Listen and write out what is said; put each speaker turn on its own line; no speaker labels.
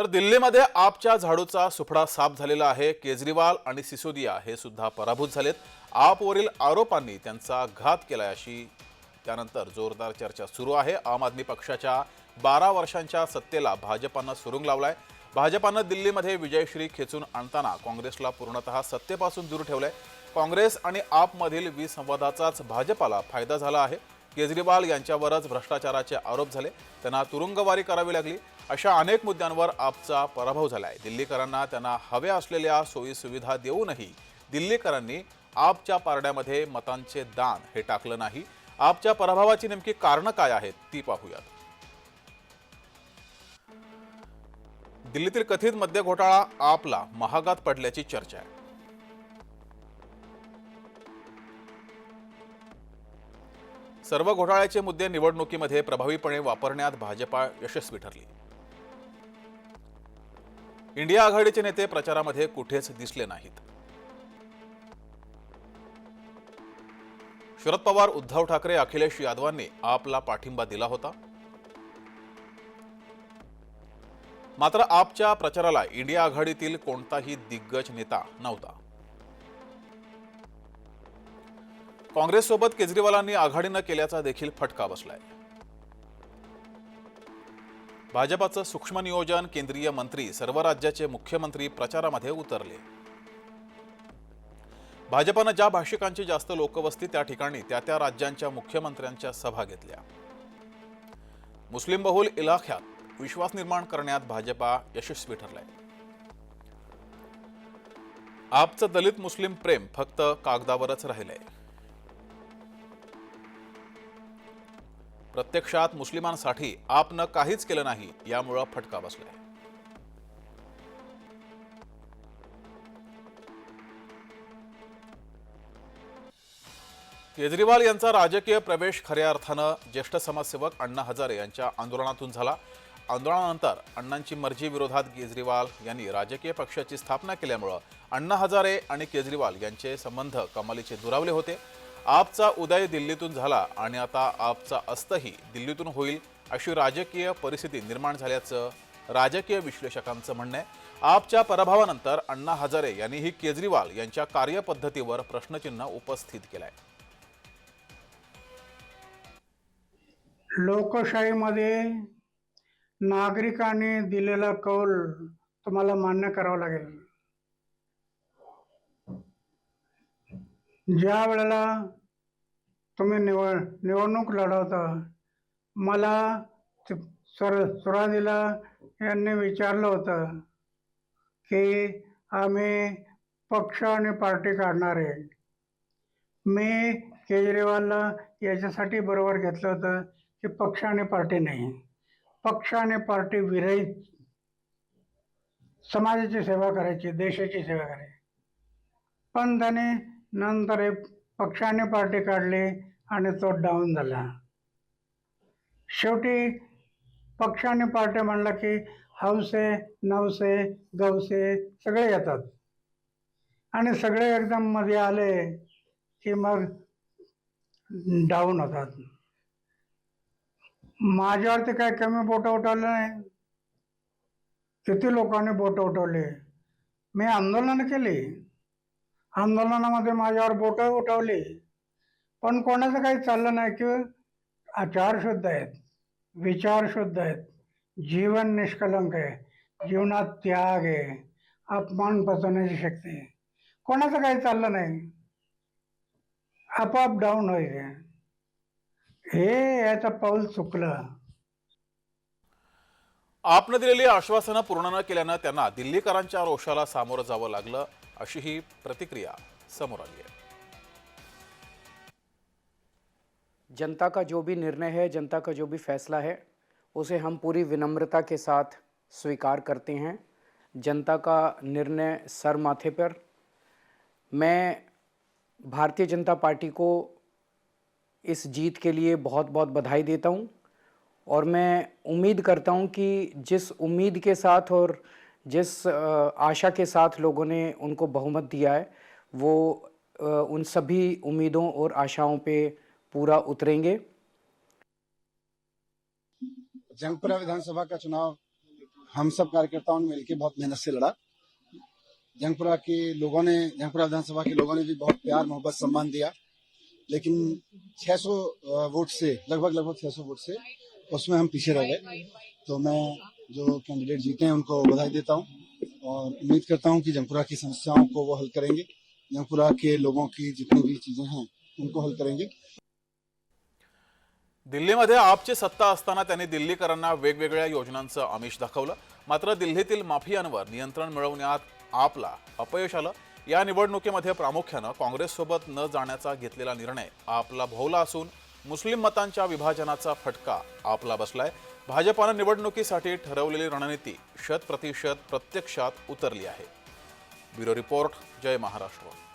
तर दिल्लीमध्ये आपच्या झाडूचा सुफडा साफ झालेला आहे. केजरीवाल आणि सिसोदिया हे सुद्धा पराभूत झालेत. आपवरील आरोपांनी त्यांचा घात केला अशी त्यानंतर जोरदार चर्चा सुरू आहे. आम आदमी पक्षाच्या बारा वर्षांच्या सत्तेला भाजपानं सुरुंग लावलाय. भाजपानं दिल्लीमध्ये विजयश्री खेचून आणताना काँग्रेसला पूर्णतः सत्तेपासून दूर ठेवलंय. काँग्रेस आणि आपमधील विसंवादाचाच भाजपाला फायदा झाला आहे. केजरीवाल यांच्यावरच भ्रष्टाचाराचे आरोप झाले. त्यांना तुरुंगवारी करावी लागली. अशा अनेक मुद्द्यांवर आपचा पराभव झालाय. दिल्लीकरांना त्यांना हव्या असलेल्या सोयीसुविधा देऊनही दिल्लीकरांनी आपच्या पारड्यामध्ये मतांचे दान हे टाकलं नाही. आपच्या पराभवाची नेमकी कारणं काय आहेत ती पाहूयात. दिल्लीतील कथित मद्य घोटाळा आपला महागात पडल्याची चर्चा आहे. सर्व घोटाळ्याचे मुद्दे निवडणुकीमध्ये प्रभावीपणे वापरण्यात भाजपा यशस्वी ठरली. इंडिया आघाडीचे नेते प्रचारामध्ये कुठेच दिसले नाहीत. शरद पवार उद्धव ठाकरे अखिलेश यादवांनी आपला पाठिंबा दिला होता. मात्र आपच्या प्रचाराला इंडिया आघाडीतील कोणताही दिग्गज नेता नव्हता. काँग्रेससोबत केजरीवालांनी आघाडीनं केल्याचा देखील फटका बसलाय. भाजपाचं सूक्ष्म नियोजन केंद्रीय मंत्री सर्व राज्याचे मुख्यमंत्री प्रचारामध्ये उतरले. भाजपानं ज्या भाषिकांची जास्त लोकवस्ती त्या ठिकाणी त्या त्या राज्यांच्या मुख्यमंत्र्यांच्या सभा घेतल्या. मुस्लिम बहुल इलाख्यात विश्वास निर्माण करण्यात भाजपा यशस्वी ठरलाय. आपचं दलित मुस्लिम प्रेम फक्त कागदावरच राहिलंय. प्रत्यक्षात मुस्लिमांसाठी आपनं काहीच केलं नाही यामुळं फटका बसलाय. केजरीवाल यांचा राजकीय प्रवेश खऱ्या अर्थानं ज्येष्ठ समाजसेवक अण्णा हजारे यांच्या आंदोलनातून झाला. आंदोलनानंतर अण्णांची मर्जी विरोधात केजरीवाल यांनी राजकीय पक्षाची स्थापना केल्यामुळं अण्णा हजारे आणि केजरीवाल यांचे संबंध कमालीचे दुरावले होते. आपचा उदय दिल्लीतून झाला आणि आता आपचा अस्तही दिल्लीतून होईल अशी राजकीय परिस्थिती निर्माण झाल्याचं राजकीय विश्लेषकांचं म्हणणं आहे. आपच्या पराभवानंतर अण्णा हजारे यांनीही केजरीवाल यांच्या कार्यपद्धतीवर प्रश्नचिन्ह उपस्थित केलंय.
लोकशाहीमध्ये नागरिकांनी दिलेला कौल तुम्हाला मान्य करावा लागेल. ज्या वेळेला तुम्ही निवड निवडणूक लढवता मला ते सुर सुरुवातीला यांनी विचारलं होतं की आम्ही पक्ष आणि पार्टी काढणार आहे. मी केजरीवालला याच्यासाठी बरोबर घेतलं होतं की पक्ष आणि पार्टी नाही. पक्ष आणि पार्टी विरहित. समाजाची सेवा करायची देशाची सेवा करायची. पण त्याने नंतर एक पक्षाने पार्टी काढली आणि तो डाऊन झाला. शेवटी पक्षाने पार्टी म्हणलं की हौसे नवसे गवसे सगळे येतात. आणि सगळे एकदम मध्ये आले की मग डाऊन होतात. माझ्यावरती काय कमी बोटं उठवलं नाही. किती लोकांनी बोटं उठवले? मी आंदोलन केली. आंदोलनामध्ये माझ्यावर बोटं उठवली. पण कोणाचं काही चाललं नाही की आचार शुद्ध आहेत विचार शुद्ध आहेत जीवन निष्कलंक आहे जीवनात त्याग आहे अपमान पचवण्याची शक्ती आहे. कोणाचं काही चाललं नाही. आपोआप डाऊन व्हायचे हे याचं पाऊल चुकलं.
आपनं दिलेली आश्वासनं पूर्ण न त्यांना दिल्लीकरांच्या रोषाला सामोरं जावं लागलं अशी ही प्रतिक्रिया समोर आली आहे.
जनता का जो भी निर्णय है, जनता का जो भी फैसला है, उसे हम पूरी विनम्रता के साथ स्वीकार करते हैं। जनता का निर्णय सर माथे पर। मैं भारतीय जनता पार्टी को इस जीत के लिए बहुत बहुत बधाई देता हूँ। और मैं उम्मीद करता हूँ कि जिस उम्मीद के साथ और जिस आशा के साथ लोगों ने उनको बहुमत दिया है, वो उन सभी उम्मीदों और आशाओं पे पूरा उतरेंगे।
जंगपुरा विधानसभा का चुनाव, हम सब कार्यकर्ताओं ने मिलकर बहुत मेहनत से लड़ा। जंगपुरा के लोगों ने, जंगपुरा विधानसभा के लोगों ने भी बहुत प्यार, मोहब्बत, सम्मान दिया। लेकिन 600 वोट से, लगभग लगभग 600 वोट से उसमें हम पीछे रह गए। तो मैं जो कैंडिडेट जीते हैं उनको बधाई देता हूं और उम्मीद करता हूं कि जमपुरा की समस्याओं को वो हल करेंगे। जमपुरा के लोगों की जितनी भी चीजें हैं उनको हल करेंगे।
दिल्लीमध्ये आपची सत्ता असताना त्यांनी दिल्लीकरांना वेगवेगळ्या योजनांचं आमिष दाखवलं. मात्र दिल्लीतील माफियांवर नियंत्रण मिळवण्यात आपला अपयश आलं. या निवडणुकीमध्ये प्रामुख्यानं काँग्रेससोबत न जाण्याचा घेतलेला निर्णय आपला भोवला असून मुस्लिम मतांच्या विभाजनाचा फटका आपला बसलाय. भाजपानं निवडणुकीसाठी ठरवलेली रणनीती शत प्रतिशत प्रत्यक्षात उतरली आहे. ब्युरो रिपोर्ट जय महाराष्ट्र.